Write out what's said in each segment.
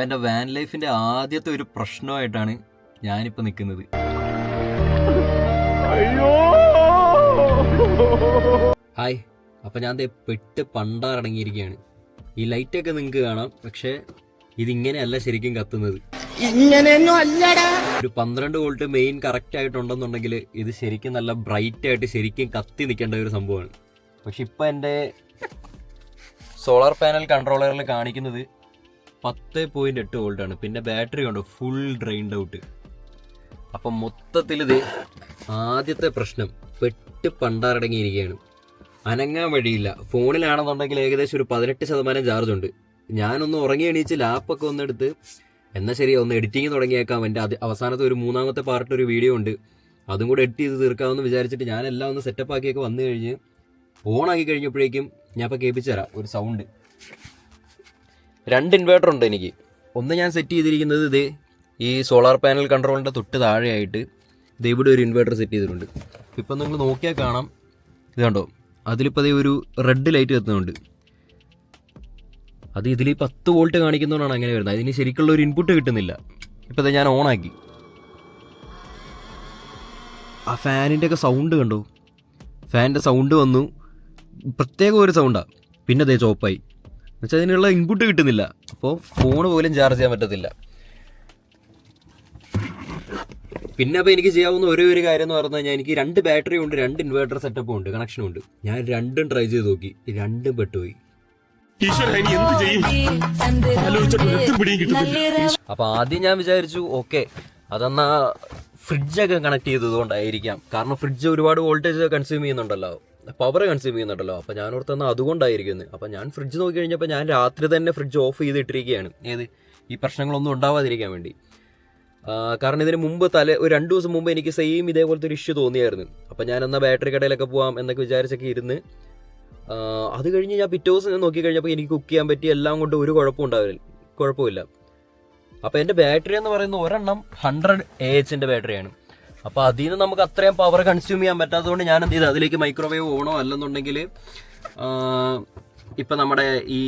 അപ്പം എന്റെ വാൻ ലൈഫിന്റെ ആദ്യത്തെ ഒരു പ്രശ്നമായിട്ടാണ് ഞാനിപ്പോൾ നിൽക്കുന്നത് ഹായ് അപ്പം ഞാൻ ദേ പെട്ട് പണ്ടാറടങ്ങിയിരിക്കുകയാണ് ഈ ലൈറ്റൊക്കെ നിങ്ങൾക്ക് കാണാം പക്ഷേ ഇതിങ്ങനെയല്ല ശരിക്കും കത്തുന്നത്. ഒരു പന്ത്രണ്ട് വോൾട്ട് മെയിൻ കറക്റ്റ് ആയിട്ടുണ്ടെന്നുണ്ടെങ്കിൽ ഇത് ശരിക്കും നല്ല ബ്രൈറ്റ് ആയിട്ട് ശരിക്കും കത്തി നിൽക്കേണ്ട ഒരു സംഭവമാണ്. പക്ഷെ ഇപ്പം എന്റെ സോളാർ പാനൽ കൺട്രോളറിൽ കാണിക്കുന്നത് പത്ത് പോയിന്റ് എട്ട് വോൾട്ട് ആണ് പിന്നെ ബാറ്ററി കണ്ടോ? ഫുൾ ഡ്രെയിൻഡ് ഔട്ട് അപ്പം മൊത്തത്തിൽ ഇത് ആദ്യത്തെ പ്രശ്നം. പെട്ട് പണ്ടാറടങ്ങിയിരിക്കുകയാണ്. അനങ്ങാൻ വഴിയില്ല. ഫോണിലാണെന്നുണ്ടെങ്കിൽ ഏകദേശം ഒരു പതിനെട്ട് ശതമാനം ചാർജ് ഉണ്ട്. ഞാനൊന്ന് ഉറങ്ങി എണീച്ച് ലാപ്പൊക്കെ ഒന്നെടുത്ത് എന്നാൽ ശരി ഒന്ന് എഡിറ്റിംഗ് തുടങ്ങിയേക്കാം. എന്റെ അത് അവസാനത്തെ ഒരു മൂന്നാമത്തെ പാർട്ട് ഒരു വീഡിയോ ഉണ്ട്. അതും കൂടെ എഡിറ്റ് ചെയ്ത് തീർക്കാമെന്ന് വിചാരിച്ചിട്ട് ഞാനെല്ലാം ഒന്ന് സെറ്റപ്പ് ആക്കിയൊക്കെ വന്നു കഴിഞ്ഞ് ഓണാക്കി കഴിഞ്ഞപ്പോഴേക്കും ഞാൻ ഇപ്പോൾ കേൾപ്പിച്ചു തരാം. ഒരു സൗണ്ട് രണ്ട് ഇൻവേർട്ടർ ഉണ്ട് എനിക്ക്. ഒന്ന് ഞാൻ സെറ്റ് ചെയ്തിരിക്കുന്നത് ഇത് ഈ സോളാർ പാനൽ കൺട്രോളിന്റെ തൊട്ട് താഴെയായിട്ട് ഇത് ഇവിടെ ഒരു ഇൻവേർട്ടർ സെറ്റ് ചെയ്തിട്ടുണ്ട്. ഇപ്പം നിങ്ങൾ നോക്കിയാൽ കാണാം. ഇത് കണ്ടോ? അതിലിപ്പോൾ അതേ ഒരു റെഡ് ലൈറ്റ് കത്തുന്നുണ്ട് അത് ഇതിൽ പത്ത് വോൾട്ട് കാണിക്കുന്നതുകൊണ്ടാണ് അങ്ങനെ വരുന്നത്. അതിന് ശരിക്കുള്ള ഒരു ഇൻപുട്ട് കിട്ടുന്നില്ല. ഇപ്പം ഇത് ഞാൻ ഓണാക്കി ആ ഫാനിന്റെ ഒക്കെ സൗണ്ട് കണ്ടോ? ഫാനിന്റെ സൗണ്ട് വന്നു. പ്രത്യേക ഒരു സൗണ്ടാണ് പിന്നെ അതേ ചോപ്പായി എന്നുവെച്ചാൽ അതിനുള്ള ഇൻപുട്ട് കിട്ടുന്നില്ല. അപ്പോൾ ഫോൺ പോലും ചാർജ് ചെയ്യാൻ പറ്റത്തില്ല. പിന്നെ അപ്പോൾ എനിക്ക് ചെയ്യാവുന്ന ഒരേ ഒരു കാര്യം എന്ന് പറഞ്ഞു കഴിഞ്ഞാൽ എനിക്ക് രണ്ട് ബാറ്ററി ഉണ്ട് രണ്ട് ഇൻവേർട്ടർ സെറ്റപ്പും ഉണ്ട് കണക്ഷനും ഉണ്ട്. ഞാൻ രണ്ടും ട്രൈ ചെയ്ത് നോക്കി രണ്ടും പെട്ടുപോയി. അപ്പൊ ആദ്യം ഞാൻ വിചാരിച്ചു ഓക്കെ അതെന്നാ ഫ്രിഡ്ജൊക്കെ കണക്ട് ചെയ്തതുകൊണ്ടായിരിക്കാം കാരണം ഫ്രിഡ്ജ് ഒരുപാട് വോൾട്ടേജ് കൺസ്യൂം ചെയ്യുന്നുണ്ടല്ലോ. പവർ കൺസ്യൂം ചെയ്യുന്നുണ്ടല്ലോ. അപ്പോൾ ഞാൻ ഓർത്തെന്നാ അതുകൊണ്ടായിരിക്കുന്നു. അപ്പോൾ ഞാൻ ഫ്രിഡ്ജ് നോക്കി കഴിഞ്ഞപ്പോൾ ഞാൻ രാത്രി തന്നെ ഫ്രിഡ്ജ് ഓഫ് ചെയ്തിട്ടിരിക്കുകയാണ്. ഏത്? ഈ പ്രശ്നങ്ങളൊന്നും ഉണ്ടാവാതിരിക്കാൻ വേണ്ടി. കാരണം ഇതിന് മുമ്പ് തല ഒരു രണ്ട് ദിവസം മുമ്പ് എനിക്ക് സെയിം ഇതേപോലത്തെ ഒരു ഇഷ്യൂ തോന്നിയായിരുന്നു. അപ്പം ഞാൻ എന്നാൽ ബാറ്ററി കടയിലൊക്കെ പോകാം എന്നൊക്കെ വിചാരിച്ചൊക്കെ ഇരുന്ന് അത് കഴിഞ്ഞ് ഞാൻ പിറ്റേ ദിവസം നോക്കി കഴിഞ്ഞപ്പോൾ എനിക്ക് കുക്ക് ചെയ്യാൻ പറ്റി എല്ലാം കൊണ്ട് ഒരു കുഴപ്പം ഉണ്ടാവില്ല. കുഴപ്പമില്ല. അപ്പോൾ എന്റെ ബാറ്ററി എന്ന് പറയുന്നത് ഒരെണ്ണം ഹൺഡ്രഡ് എ എച്ചിന്റെ ബാറ്ററിയാണ് അപ്പോൾ അതിൽ നിന്ന് നമുക്ക് അത്രയും പവർ കൺസ്യൂം ചെയ്യാൻ പറ്റാത്തതുകൊണ്ട് ഞാൻ എന്ത് ചെയ്തു? അതിലേക്ക് മൈക്രോവേവ് ഓണോ അല്ലെന്നുണ്ടെങ്കിൽ ഇപ്പം നമ്മുടെ ഈ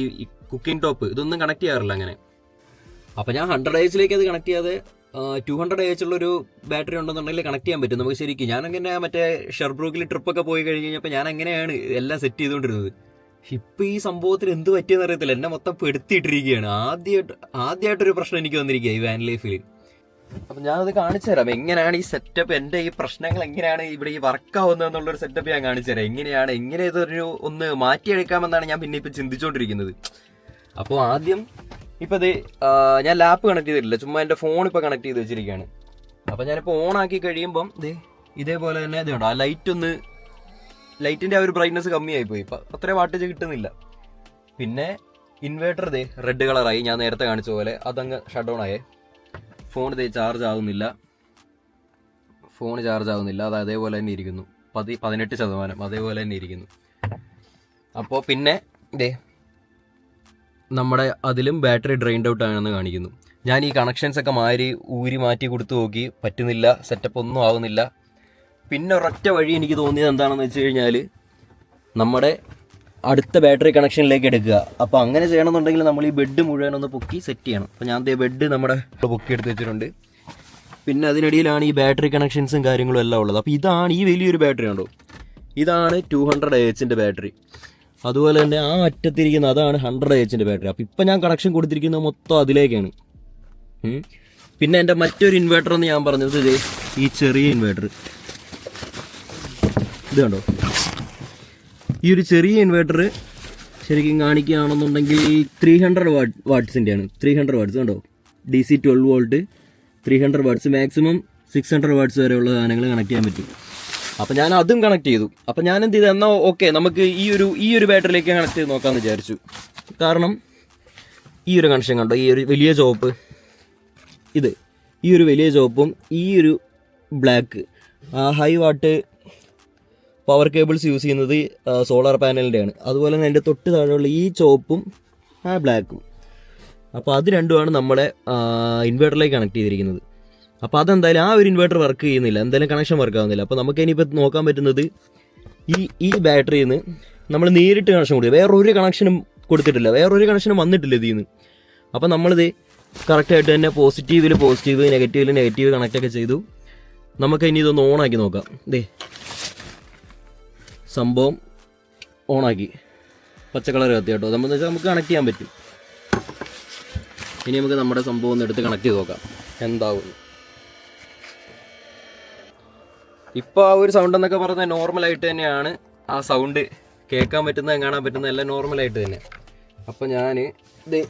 കുക്കിംഗ് ടോപ്പ് ഇതൊന്നും കണക്ട് ചെയ്യാറില്ല അങ്ങനെ. അപ്പോൾ ഞാൻ ഹൺഡ്രഡ് എച്ചിലേക്ക് അത് കണക്ട് ചെയ്യാതെ ടു ഹൺഡ്രഡ് എച്ച് ഉള്ള ഒരു ബാറ്ററി ഉണ്ടെന്നുണ്ടെങ്കിൽ കണക്ട് ചെയ്യാൻ പറ്റും. നമുക്ക് ശരിക്കും ഞാൻ അങ്ങനെ മറ്റേ ഷെർബ്രൂക്കിൽ ട്രിപ്പൊക്കെ പോയി കഴിഞ്ഞ് കഴിഞ്ഞപ്പോൾ ഞാൻ അങ്ങനെയാണ് എല്ലാം സെറ്റ് ചെയ്തുകൊണ്ടിരുന്നത്. ഇപ്പം ഈ സംഭവത്തിൽ എന്ത് പറ്റിയെന്ന് അറിയത്തില്ല. എന്നെ മൊത്തം പെടുത്തിയിട്ടിരിക്കുകയാണ്. ആദ്യമായിട്ട് ആദ്യമായിട്ടൊരു പ്രശ്നം എനിക്ക് വന്നിരിക്കുക ഈ വാൻ ലൈഫിൽ അപ്പം ഞാനത് കാണിച്ചു തരാം. എങ്ങനെയാണ് ഈ സെറ്റപ്പ് എന്റെ ഈ പ്രശ്നങ്ങൾ എങ്ങനെയാണ് ഇവിടെ ഈ വർക്ക് ആവുന്നത് എന്നുള്ളൊരു സെറ്റപ്പ് ഞാൻ കാണിച്ചു തരാം. എങ്ങനെയാണ് എങ്ങനെ ഇതൊരു ഒന്ന് മാറ്റിയെടുക്കാമെന്നാണ് ഞാൻ പിന്നെ ഇപ്പം ചിന്തിച്ചുകൊണ്ടിരിക്കുന്നത് അപ്പോൾ ആദ്യം ഇപ്പം ഇത് ഞാൻ ലാപ്പ് കണക്ട് ചെയ്തിട്ടില്ല. ചുമ്മാ എന്റെ ഫോൺ ഇപ്പോൾ കണക്ട് ചെയ്ത് വെച്ചിരിക്കുകയാണ്. അപ്പോൾ ഞാനിപ്പോൾ ഓൺ ആക്കി കഴിയുമ്പം ഇത് ഇതേപോലെ തന്നെ ഇത് കണ്ടോ? ആ ലൈറ്റ് ഒന്ന് ലൈറ്റിന്റെ ആ ഒരു ബ്രൈറ്റ്നസ് കമ്മിയായി പോയി. ഇപ്പം അത്ര വാട്ടേജ് കിട്ടുന്നില്ല. പിന്നെ ഇൻവേർട്ടർ ഇതേ റെഡ് കളറായി ഞാൻ നേരത്തെ കാണിച്ച പോലെ അതങ്ങ് ഷട്ട് ഡൗൺ ആയേ. ഫോൺ ഇതേ ചാർജ് ആകുന്നില്ല ഫോൺ ചാർജ് ആകുന്നില്ല അത് അതേപോലെ തന്നെ ഇരിക്കുന്നു. പതി പതിനെട്ട് ശതമാനം അതേപോലെ തന്നെ ഇരിക്കുന്നു. അപ്പോൾ പിന്നെ ഇതേ നമ്മുടെ അതിലും ബാറ്ററി ഡ്രെയിൻഡ് ഔട്ട് ആണെന്ന് കാണിക്കുന്നു. ഞാൻ ഈ കണക്ഷൻസ് ഒക്കെ മാറി ഊരി മാറ്റി കൊടുത്തു നോക്കി. പറ്റുന്നില്ല. സെറ്റപ്പ് ഒന്നും ആവുന്നില്ല. പിന്നെ ഒരൊറ്റ വഴി എനിക്ക് തോന്നിയത് എന്താണെന്ന് വെച്ച് കഴിഞ്ഞാൽ നമ്മുടെ അടുത്ത ബാറ്ററി കണക്ഷനിലേക്ക് എടുക്കുക. അപ്പോൾ അങ്ങനെ ചെയ്യണമെന്നുണ്ടെങ്കിൽ നമ്മൾ ഈ ബെഡ് മുഴുവൻ ഒന്ന് പൊക്കി സെറ്റ് ചെയ്യണം. അപ്പോൾ ഞാൻ ബെഡ് നമ്മുടെ പൊക്കി എടുത്ത് വെച്ചിട്ടുണ്ട്. പിന്നെ അതിനിടയിലാണ് ഈ ബാറ്ററി കണക്ഷൻസും കാര്യങ്ങളും എല്ലാം ഉള്ളത്. അപ്പോൾ ഇതാണ് ഈ വലിയൊരു ബാറ്ററി ഉണ്ടോ ഇതാണ് ടു ഹൺഡ്രഡ് എച്ചിന്റെ ബാറ്ററി അതുപോലെ തന്നെ ആ അറ്റത്തിരിക്കുന്ന അതാണ് ഹൺഡ്രഡ് എച്ചിന്റെ ബാറ്ററി അപ്പോൾ ഇപ്പം ഞാൻ കണക്ഷൻ കൊടുത്തിരിക്കുന്നത് മൊത്തം അതിലേക്കാണ്. പിന്നെ എന്റെ മറ്റൊരു ഇൻവേർട്ടർ എന്ന് ഞാൻ പറഞ്ഞത് ഈ ചെറിയ ഇൻവേർട്ടർ ഇത് കണ്ടോ? ഈ ഒരു ചെറിയ ഇൻവേർട്ടർ ശരിക്കും കാണിക്കുകയാണെന്നുണ്ടെങ്കിൽ ത്രീ ഹൺഡ്രഡ് വാട്ട് വാട്ട്സിന്റെയാണ് ത്രീ ഹൺഡ്രഡ് വാട്ട്സ് കണ്ടോ? D C twelve volt three hundred watts maximum six hundred watts വരെയുള്ള സാധനങ്ങൾ കണക്ട് ചെയ്യാൻ പറ്റും. അപ്പം ഞാൻ അതും കണക്ട് ചെയ്തു. അപ്പം ഞാൻ എന്ത് ചെയ്തു? എന്നാൽ ഓക്കെ നമുക്ക് ഈ ഒരു ഈ ഒരു ബാറ്ററിയിലേക്ക് കണക്ട് ചെയ്ത് നോക്കാമെന്ന് വിചാരിച്ചു. കാരണം ഈ ഒരു കണക്ഷൻ കണ്ടോ? ഈ ഒരു വലിയ ചോപ്പ് ഇത്. ഈ ഒരു വലിയ ചോപ്പും ഈ ഒരു ബ്ലാക്ക് ആ high watt power cables use ചെയ്യുന്നത് സോളാർ പാനലിന്റെയാണ് അതുപോലെ തന്നെ അതിന്റെ തൊട്ട് താഴെയുള്ള ഈ ചോപ്പും ആ ബ്ലാക്കും. അപ്പോൾ അത് രണ്ടുമാണ് നമ്മളെ ഇൻവേർട്ടറിലേക്ക് കണക്ട് ചെയ്തിരിക്കുന്നത്. അപ്പോൾ അതെന്തായാലും ആ ഒരു ഇൻവേർട്ടർ വർക്ക് ചെയ്യുന്നില്ല. എന്തായാലും കണക്ഷൻ വർക്ക് ആവുന്നില്ല. അപ്പോൾ നമുക്ക് ഇനിയിപ്പോൾ നോക്കാൻ പറ്റുന്നത് ഈ ഈ ബാറ്ററിയിൽ നിന്ന് നമ്മൾ നേരിട്ട് കണക്ഷൻ കൊടുക്കുക. വേറൊരു കണക്ഷനും കൊടുത്തിട്ടില്ല. വേറൊരു കണക്ഷനും വന്നിട്ടില്ല ഇതിൽ നിന്ന്. അപ്പോൾ നമ്മളിത് കറക്റ്റായിട്ട് തന്നെ പോസിറ്റീവിൽ പോസിറ്റീവ് നെഗറ്റീവിൽ നെഗറ്റീവ് കണക്റ്റൊക്കെ ചെയ്തു. നമുക്ക് ഇനി ഇതൊന്ന് ഓണാക്കി നോക്കാം. ദേ സംഭവം ഓണാക്കി. പച്ച കളർ കത്തി കേട്ടോ നമ്മൾ വെച്ചാൽ നമുക്ക് കണക്ട് ചെയ്യാൻ പറ്റും. ഇനി നമുക്ക് നമ്മുടെ സംഭവം ഒന്ന് എടുത്ത് കണക്ട് ചെയ്ത് നോക്കാം. എന്താവും. ഇപ്പോൾ ആ ഒരു സൗണ്ട് എന്നൊക്കെ പറഞ്ഞാൽ നോർമലായിട്ട് തന്നെയാണ് ആ സൗണ്ട് കേൾക്കാൻ പറ്റുന്നത് കാണാൻ പറ്റുന്നത് എല്ലാം നോർമലായിട്ട് തന്നെ. അപ്പോൾ ഞാൻ ഇത്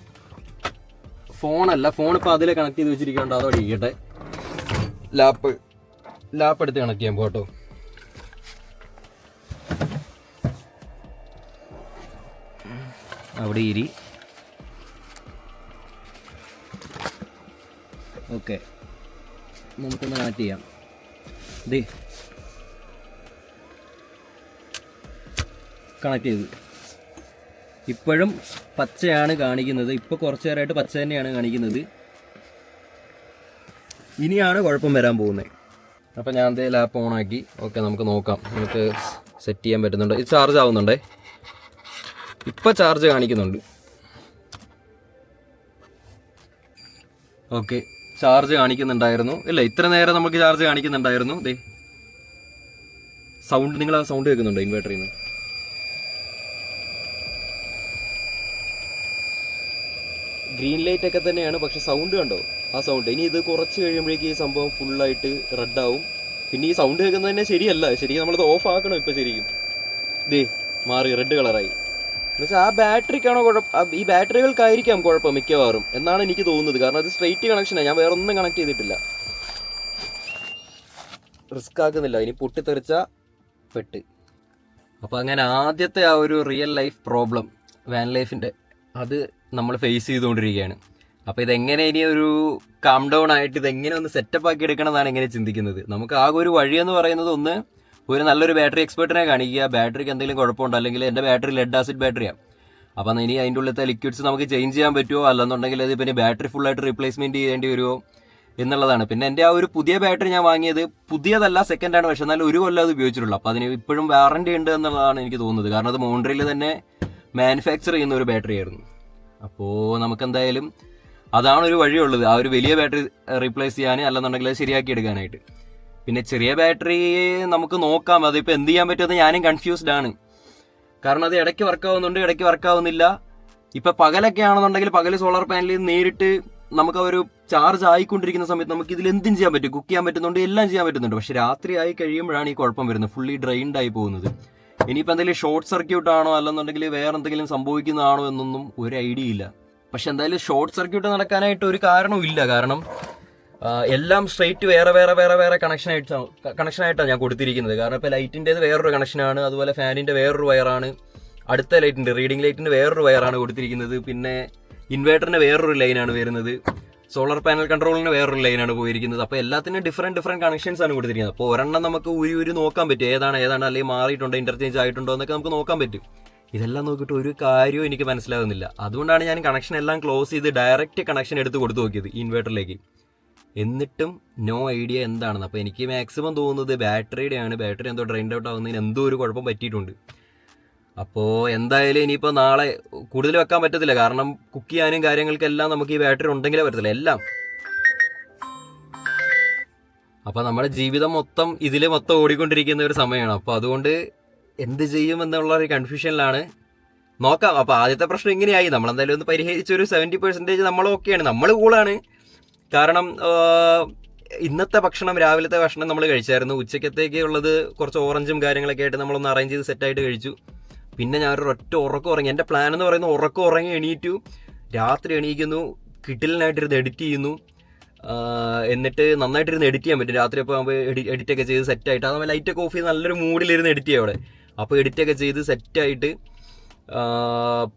ഫോണല്ല ഫോൺ ഇപ്പോൾ അതിൽ കണക്ട് ചെയ്ത് വെച്ചിരിക്കുന്നുണ്ട്. അതോടെ ഇരിക്കട്ടെ ലാപ്പ് ലാപ്പ് എടുത്ത് കണക്ട് ചെയ്യാൻ പോട്ടോ അവിടെ ഇരി. ഓക്കെ. നമുക്കൊന്ന് കണക്ട് ചെയ്യാം. ദേ. കണക്ട് ചെയ്തു. ഇപ്പോഴും പച്ചയാണ് കാണിക്കുന്നത്. ഇപ്പോൾ കുറച്ച് നേരമായിട്ട് പച്ച തന്നെയാണ് കാണിക്കുന്നത്. ഇനിയാണ് കുഴപ്പം വരാൻ പോകുന്നത്. അപ്പോൾ ഞാൻ ദേ ലാപ്പ് ഓൺ ആക്കി. ഓക്കെ നമുക്ക് നോക്കാം. നമുക്ക് സെറ്റ് ചെയ്യാൻ പറ്റുന്നുണ്ടോ? ഇത് ചാർജ് ആവുന്നുണ്ടേ? ഇപ്പോൾ ചാർജ് കാണിക്കുന്നുണ്ട്. ഓക്കെ ചാർജ് കാണിക്കുന്നുണ്ടായിരുന്നു. ഇല്ല ഇത്ര നേരം നമുക്ക് ചാർജ് കാണിക്കുന്നുണ്ടായിരുന്നു. ദേ സൗണ്ട് നിങ്ങൾ ആ സൗണ്ട് കേൾക്കുന്നുണ്ടോ ഇൻവേർട്ടറിൽ നിന്ന് ഗ്രീൻ ലൈറ്റ് ഒക്കെ തന്നെയാണ് പക്ഷെ സൗണ്ട് കണ്ടോ? ആ സൗണ്ട് ഇനി ഇത് കുറച്ച് കഴിയുമ്പോഴേക്കും ഈ സംഭവം ഫുള്ളായിട്ട് റെഡ് ആവും. പിന്നെ ഈ സൗണ്ട് കേൾക്കുന്നത് തന്നെ ശരിയല്ല. ശരിക്കും നമ്മളത് ഓഫ് ആക്കണം ഇപ്പൊ ശരിക്കും. ദേ മാറി റെഡ് കളറായി എന്നുവെച്ചാൽ ആ ബാറ്ററിക്കാണോ കുഴപ്പം ഈ ബാറ്ററികൾക്കായിരിക്കാം കുഴപ്പം മിക്കവാറും. എന്നാണ് എനിക്ക് തോന്നുന്നത്. കാരണം അത് സ്ട്രെയിറ്റ് കണക്ഷനാണ് ഞാൻ വേറെ ഒന്നും കണക്ട് ചെയ്തിട്ടില്ല. റിസ്ക് ആക്കുന്നില്ല. ഇനി പൊട്ടിത്തെറിച്ച പെട്ട്. അപ്പോൾ അങ്ങനെ ആദ്യത്തെ ആ ഒരു റിയൽ ലൈഫ് പ്രോബ്ലം വാൻ ലൈഫിന്റെ അത് നമ്മൾ ഫേസ് ചെയ്തുകൊണ്ടിരിക്കുകയാണ്. അപ്പോൾ ഇതെങ്ങനെ ഇനി ഒരു കാം ഡൗൺ ആയിട്ട് ഇതെങ്ങനെ ഒന്ന് സെറ്റപ്പ് ആക്കി എടുക്കണം എന്നാണ് ഇങ്ങനെ ചിന്തിക്കുന്നത്. നമുക്ക് ആകെ ഒരു വഴി എന്ന് പറയുന്നത് ഒന്ന് ഒരു നല്ലൊരു ബാറ്ററി എക്സ്പെർട്ടിനെ കാണിക്കുക. ബാറ്ററിക്ക് എന്തെങ്കിലും കുഴപ്പമുണ്ടോ? അല്ലെങ്കിൽ എന്റെ ബാറ്ററി ലെഡ് ആസിഡ് ബാറ്ററിയാണ് അപ്പം ഇനി അതിന്റെ ഉള്ളിലത്തെ ലിക്വിഡ്സ് നമുക്ക് ചേഞ്ച് ചെയ്യാൻ പറ്റുമോ? അല്ലെന്നുണ്ടെങ്കിൽ അത് പിന്നെ ബാറ്ററി ഫുള്ളായിട്ട് റീപ്ലേസ്മെന്റ് ചെയ്യേണ്ടി വരുമോ? എന്നുള്ളതാണ്. പിന്നെ എന്റെ ആ ഒരു പുതിയ ബാറ്ററി ഞാൻ വാങ്ങിയത് പുതിയതല്ല സെക്കൻഡ് ആണ്. പക്ഷെ എന്നാലും ഒരു കൊല്ലം അത് ഉപയോഗിച്ചിട്ടുള്ളൂ. അപ്പോൾ അതിന് ഇപ്പോഴും വാറണ്ടി ഉണ്ട് എന്നുള്ളതാണ് എനിക്ക് തോന്നുന്നത്. കാരണം അത് മോണ്ട്രിയിൽ തന്നെ മാനുഫാക്ചർ ചെയ്യുന്ന ഒരു ബാറ്ററി ആയിരുന്നു. അപ്പോൾ നമുക്ക് എന്തായാലും അതാണ് ഒരു വഴിയുള്ളത്. ആ ഒരു വലിയ ബാറ്ററി റീപ്ലേസ് ചെയ്യാൻ അല്ലെന്നുണ്ടെങ്കിൽ ശരിയാക്കി എടുക്കാനായിട്ട്. പിന്നെ ചെറിയ ബാറ്ററി നമുക്ക് നോക്കാം. അതിപ്പോൾ എന്ത് ചെയ്യാൻ പറ്റുമെന്ന് ഞാനും കൺഫ്യൂസ്ഡ് ആണ്. കാരണം അത് ഇടയ്ക്ക് വർക്ക് ആവുന്നുണ്ട് ഇടയ്ക്ക് വർക്ക് ആവുന്നില്ല. ഇപ്പോൾ പകലൊക്കെ ആണെന്നുണ്ടെങ്കിൽ പകൽ സോളാർ പാനലിൽ നേരിട്ട് നമുക്ക് ഒരു ചാർജ് ആയിക്കൊണ്ടിരിക്കുന്ന സമയത്ത് നമുക്ക് ഇതിൽ എന്തും ചെയ്യാൻ പറ്റും. കുക്ക് ചെയ്യാൻ പറ്റുന്നുണ്ട് എല്ലാം ചെയ്യാൻ പറ്റുന്നുണ്ട്. പക്ഷെ രാത്രി ആയി കഴിയുമ്പോഴാണ് ഈ കുഴപ്പം വരുന്നത്. ഫുള്ളി ഡ്രെയിൻഡ് ആയി പോകുന്നത്. ഇനിയിപ്പോൾ എന്തെങ്കിലും ഷോർട്ട് സർക്യൂട്ട് ആണോ അല്ലെന്നുണ്ടെങ്കിൽ വേറെ എന്തെങ്കിലും സംഭവിക്കുന്നതാണോ എന്നൊന്നും ഒരു ഐഡിയ ഇല്ല. പക്ഷെ എന്തായാലും ഷോർട്ട് സർക്യൂട്ട് നടക്കാനായിട്ട് ഒരു കാരണവും ഇല്ല. കാരണം എല്ലാം സ്ട്രെയിറ്റ് വേറെ വേറെ വേറെ വേറെ കണക്ഷൻ ആയിട്ടാണ് കണക്ഷൻ ആയിട്ടാണ് ഞാൻ കൊടുത്തിരിക്കുന്നത്. കാരണം ഇപ്പോൾ ലൈറ്റിന്റെത് വേറൊരു കണക്ഷനാണ് അതുപോലെ ഫാനിന്റെ വേറൊരു വയറാണ് അടുത്ത ലൈറ്റിന്റെ റീഡിംഗ് ലൈറ്റിന്റെ വേറൊരു വയറാണ് കൊടുത്തിരിക്കുന്നത്. പിന്നെ ഇൻവേർട്ടറിന് വേറൊരു ലൈനാണ് വരുന്നത്. സോളാർ പാനൽ കൺട്രോളിന് വേറൊരു ലൈനാണ് പോയിരിക്കുന്നത്. അപ്പോൾ എല്ലാത്തിനും ഡിഫറെന്റ് ഡിഫറെന്റ് കണക്ഷൻസ് ആണ് കൊടുത്തിരിക്കുന്നത്. അപ്പോൾ ഒരെണ്ണം നമുക്ക് ഒരു ഒരു നോക്കാൻ പറ്റും. ഏതാണ് ഏതാണ് അല്ലെങ്കിൽ മാറിയിട്ടുണ്ടോ ഇന്റർചേഞ്ച് ആയിട്ടുണ്ടോ എന്നൊക്കെ നമുക്ക് നോക്കാൻ പറ്റും. ഇതെല്ലാം നോക്കിയിട്ട് ഒരു കാര്യവും എനിക്ക് മനസ്സിലാകുന്നില്ല. അതുകൊണ്ടാണ് ഞാൻ കണക്ഷൻ എല്ലാം ക്ലോസ് ചെയ്ത് ഡയറക്റ്റ് കണക്ഷൻ എടുത്ത് കൊടുത്തു നോക്കിയത് ഇൻവേർട്ടറിലേക്ക് എന്നിട്ടും നോ ഐഡിയ എന്താണെന്ന്. അപ്പോൾ എനിക്ക് മാക്സിമം തോന്നുന്നത് ബാറ്ററിയുടെ ആണ് ബാറ്ററി എന്തോ ഡ്രെയിൻഡ് ഔട്ട് ആവുന്നതിന് എന്തോ ഒരു കുഴപ്പം പറ്റിയിട്ടുണ്ട്. അപ്പോൾ എന്തായാലും ഇനിയിപ്പോൾ നാളെ കൂടുതൽ വെക്കാൻ പറ്റത്തില്ല. കാരണം കുക്ക് ചെയ്യാനും കാര്യങ്ങൾക്കെല്ലാം നമുക്ക് ഈ ബാറ്ററി ഉണ്ടെങ്കിലേ പറ്റത്തില്ല എല്ലാം. അപ്പോൾ നമ്മുടെ ജീവിതം മൊത്തം ഇതിൽ മൊത്തം ഓടിക്കൊണ്ടിരിക്കുന്ന ഒരു സമയമാണ്. അപ്പോൾ അതുകൊണ്ട് എന്ത് ചെയ്യും എന്നുള്ള ഒരു കൺഫ്യൂഷനിലാണ് നോക്കാം. അപ്പോൾ ആദ്യത്തെ പ്രശ്നം ഇങ്ങനെയായി. നമ്മളെന്തായാലും ഒന്ന് പരിഹരിച്ചൊരു സെവന്റി പെർസെന്റേജ് നമ്മൾ ഓക്കെയാണ് നമ്മൾ കൂളാണ് കാരണം ഇന്നത്തെ ഭക്ഷണം രാവിലത്തെ ഭക്ഷണം നമ്മൾ കഴിച്ചായിരുന്നു. ഉച്ചക്കത്തേക്ക് ഉള്ളത് കുറച്ച് ഓറഞ്ചും കാര്യങ്ങളൊക്കെ ആയിട്ട് നമ്മളൊന്ന് അറേഞ്ച് ചെയ്ത് സെറ്റായിട്ട് കഴിച്ചു. പിന്നെ ഞാൻ ഒരു ഒറ്റ ഉറക്കം ഉറങ്ങി. എന്റെ പ്ലാൻ എന്ന് പറയുന്നത് ഉറക്കം ഉറങ്ങി എണീറ്റു. രാത്രി എണീക്കുന്നു. കിട്ടിലിനായിട്ടിരുന്ന് എഡിറ്റ് ചെയ്യുന്നു. എന്നിട്ട് നന്നായിട്ടിരുന്ന് എഡിറ്റ് ചെയ്യാൻ പറ്റും. രാത്രി അപ്പോൾ എഡിറ്റ് ഒക്കെ ചെയ്ത് സെറ്റായിട്ട് അതാകുമ്പോൾ ലൈറ്റ് ഒക്കെ ഓഫ് ചെയ്ത് നല്ലൊരു മൂഡിലിരുന്ന് എഡിറ്റ് ചെയ്യാം അവിടെ. അപ്പോൾ എഡിറ്റ് ഒക്കെ ചെയ്ത് സെറ്റായിട്ട്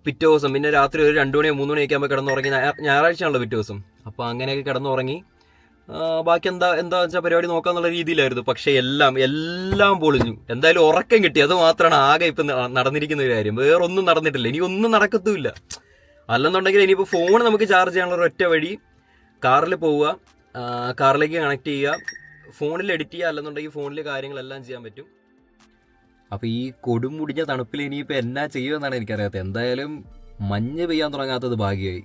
പിറ്റേ ദിവസം പിന്നെ രാത്രി ഒരു രണ്ടു മണിയോ മൂന്ന് മണിയൊക്കെ ആകുമ്പോൾ കിടന്നുറങ്ങി. ഞായ- ഞായറാഴ്ചയാണല്ലോ പിറ്റേ ദിവസം. അപ്പോൾ അങ്ങനെയൊക്കെ കിടന്നുറങ്ങി. ബാക്കി എന്താ എന്താ വെച്ചാൽ പരിപാടി നോക്കാന്നുള്ള രീതിയിലായിരുന്നു. പക്ഷെ എല്ലാം എല്ലാം പൊളിഞ്ഞു. എന്തായാലും ഉറക്കം കിട്ടി. അത് മാത്രമാണ് ആകെ ഇപ്പം നടന്നിരിക്കുന്ന ഒരു കാര്യം. വേറെ ഒന്നും നടന്നിട്ടില്ല. ഇനി ഒന്നും നടക്കത്തുമില്ല. അല്ലെന്നുണ്ടെങ്കിൽ ഇനിയിപ്പോൾ ഫോൺ നമുക്ക് ചാർജ് ചെയ്യാനുള്ള ഒറ്റ വഴി കാറിൽ പോവുക കാറിലേക്ക് കണക്ട് ചെയ്യുക ഫോണിൽ എഡിറ്റ് ചെയ്യുക അല്ലെന്നുണ്ടെങ്കിൽ ഫോണിൽ കാര്യങ്ങളെല്ലാം ചെയ്യാൻ പറ്റും. അപ്പോൾ ഈ കൊടും മുടിഞ്ഞ തണുപ്പിൽ ഇനിയിപ്പോൾ എന്നാ ചെയ്യുമെന്നാണ് എനിക്കറിയാത്തത്. എന്തായാലും മഞ്ഞ് പെയ്യാൻ തുടങ്ങാത്തത് ഭാഗ്യമായി.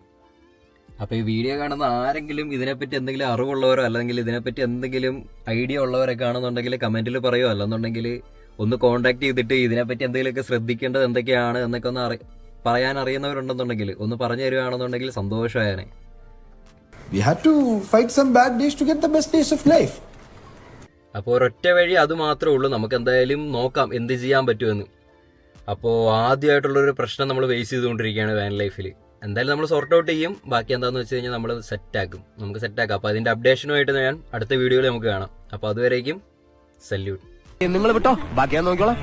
അപ്പോൾ ഈ വീഡിയോ കാണുന്ന ആരെങ്കിലും ഇതിനെപ്പറ്റി എന്തെങ്കിലും അറിവുള്ളവരോ അല്ലെങ്കിൽ ഇതിനെപ്പറ്റി എന്തെങ്കിലും ഐഡിയ ഉള്ളവരൊക്കെ ആണെന്നുണ്ടെങ്കിൽ കമന്റിൽ പറയുമോ അല്ലെന്നുണ്ടെങ്കിൽ ഒന്ന് കോൺടാക്ട് ചെയ്തിട്ട് ഇതിനെപ്പറ്റി എന്തെങ്കിലുമൊക്കെ ശ്രദ്ധിക്കേണ്ടത് എന്തൊക്കെയാണ് എന്നൊക്കെ ഒന്ന് അറി പറയാൻ അറിയുന്നവരുണ്ടെന്നുണ്ടെങ്കിൽ ഒന്ന് പറഞ്ഞു തരുവാണെന്നുണ്ടെങ്കിൽ സന്തോഷമായാണ് We had to fight some bad days to get the best days of life. അപ്പോൾ ഒരൊറ്റ വഴി അത് മാത്രമേ ഉള്ളൂ. നമുക്ക് എന്തായാലും നോക്കാം എന്ത് ചെയ്യാൻ പറ്റുമെന്ന്. അപ്പോൾ ആദ്യമായിട്ടുള്ളൊരു പ്രശ്നം നമ്മൾ ഫേസ് ചെയ്തുകൊണ്ടിരിക്കുകയാണ് വാൻ ലൈഫിൽ എന്തായാലും നമ്മൾ സോർട്ട് ഔട്ട് ചെയ്യും. ബാക്കി എന്താണെന്ന് വെച്ച് കഴിഞ്ഞാൽ നമ്മൾ സെറ്റാക്കും നമുക്ക് സെറ്റാക്കാം അപ്പോൾ അതിന്റെ അപ്ഡേഷനുമായിട്ട് ഞാൻ അടുത്ത വീഡിയോയിൽ നമുക്ക് കാണാം. അപ്പോൾ അതുവരേക്കും സല്യൂട്ട് നിങ്ങൾ വിട്ടോ? ബാക്കി ഞാൻ നോക്കിക്കോളാം.